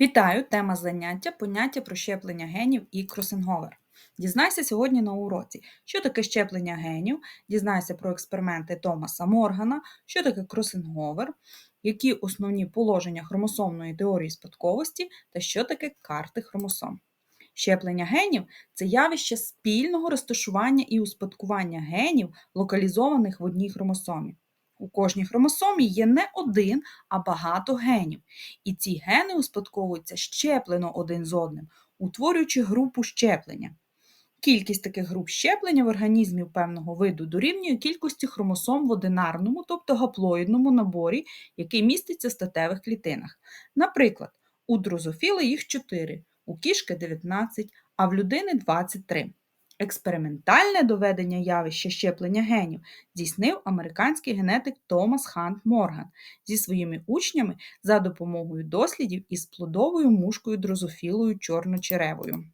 Вітаю! Тема заняття поняття про щеплення генів і кросинговер. Дізнайся сьогодні на уроці, що таке щеплення генів, дізнайся про експерименти Томаса Моргана, що таке кросинговер, які основні положення хромосомної теорії спадковості та що таке карти хромосом. Щеплення генів це явище спільного розташування і успадкування генів, локалізованих в одній хромосомі. У кожній хромосомі є не один, а багато генів. І ці гени успадковуються щеплено один з одним, утворюючи групу щеплення. Кількість таких груп щеплення в організмі певного виду дорівнює кількості хромосом в одинарному, тобто гаплоїдному наборі, який міститься в статевих клітинах. Наприклад, у дрозофіли їх 4, у кішки 19, а в людини 23. Експериментальне доведення явища щеплення генів здійснив американський генетик Томас Хант Морган зі своїми учнями за допомогою дослідів із плодовою мушкою дрозофілою чорночеревою.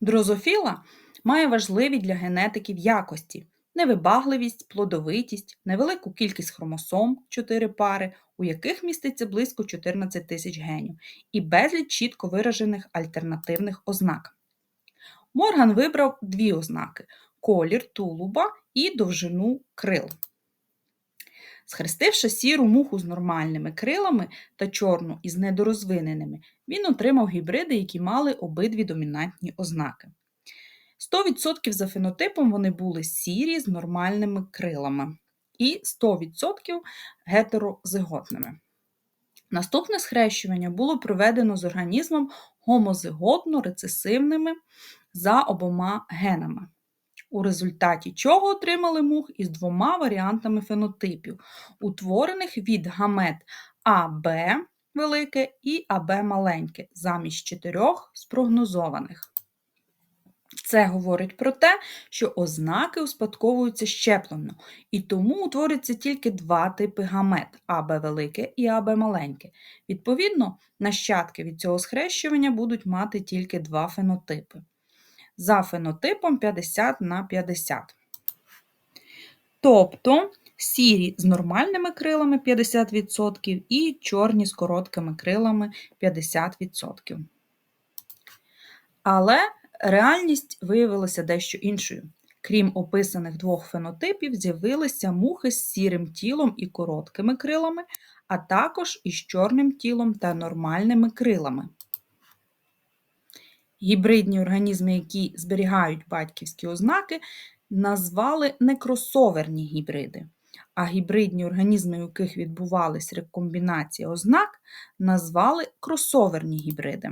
Дрозофіла має важливі для генетиків якості невибагливість, плодовитість, невелику кількість хромосом 4 пари, у яких міститься близько 14 тисяч генів, і безліч чітко виражених альтернативних ознак. Морган вибрав дві ознаки колір тулуба і довжину крил. Схрестивши сіру муху з нормальними крилами та чорну із недорозвиненими, він отримав гібриди, які мали обидві домінантні ознаки. 100% за фенотипом вони були сірі з нормальними крилами і 100% гетерозиготними. Наступне схрещування було проведено з організмом гомозиготно рецесивними за обома генами, у результаті чого отримали мух із двома варіантами фенотипів, утворених від гамет АБ велике і АБ маленьке, замість чотирьох спрогнозованих. Це говорить про те, що ознаки успадковуються щеплено, і тому утворюється тільки два типи гамет АБ велике і АБ маленьке. Відповідно, нащадки від цього схрещування будуть мати тільки два фенотипи. За фенотипом 50 на 50. Тобто сірі з нормальними крилами 50% і чорні з короткими крилами 50%. Але реальність виявилася дещо іншою. Крім описаних двох фенотипів, з'явилися мухи з сірим тілом і короткими крилами, а також із чорним тілом та нормальними крилами. Гібридні організми, які зберігають батьківські ознаки, назвали некросоверні гібриди, а гібридні організми, у яких відбувалася рекомбінація ознак, назвали кросоверні гібриди.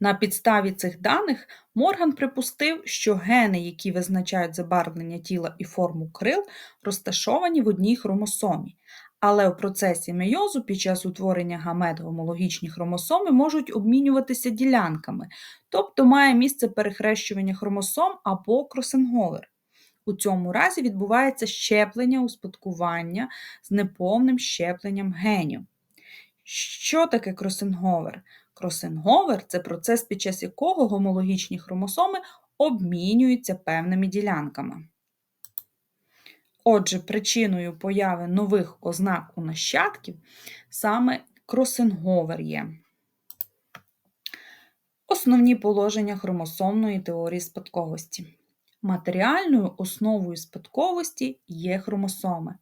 На підставі цих даних Морган припустив, що гени, які визначають забарвлення тіла і форму крил, розташовані в одній хромосомі. Але в процесі мейозу під час утворення гамет гомологічні хромосоми можуть обмінюватися ділянками, тобто має місце перехрещування хромосом або кросинговер. У цьому разі відбувається щеплення успадкування з неповним щепленням генів. Що таке кросинговер? Кросинговер це процес, під час якого гомологічні хромосоми обмінюються певними ділянками. Отже, причиною появи нових ознак у нащадків саме кросинговер є. Основні положення хромосомної теорії спадковості. Матеріальною основою спадковості є хромосоми.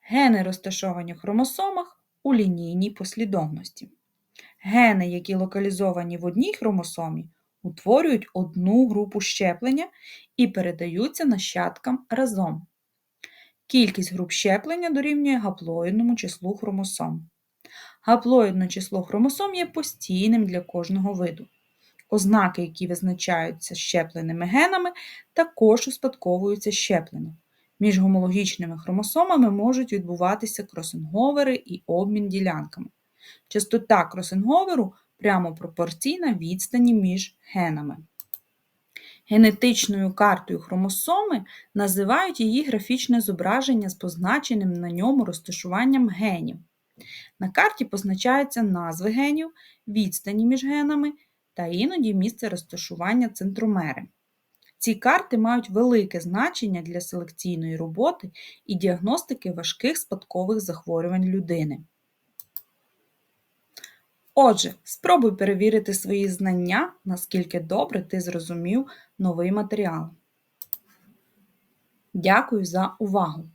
Гени розташовані в хромосомах у лінійній послідовності. Гени, які локалізовані в одній хромосомі, утворюють одну групу щеплення і передаються нащадкам разом. Кількість груп щеплення дорівнює гаплоїдному числу хромосом. Гаплоїдне число хромосом є постійним для кожного виду. Ознаки, які визначаються щепленими генами, також успадковуються щеплено. Між гомологічними хромосомами можуть відбуватися кросинговери і обмін ділянками. Частота кросинговеру прямо пропорційна відстані між генами. Генетичною картою хромосоми називають її графічне зображення з позначеним на ньому розташуванням генів. На карті позначаються назви генів, відстані між генами та іноді місце розташування центромери. Ці карти мають велике значення для селекційної роботи і діагностики важких спадкових захворювань людини. Отже, спробуй перевірити свої знання, наскільки добре ти зрозумів новий матеріал. Дякую за увагу!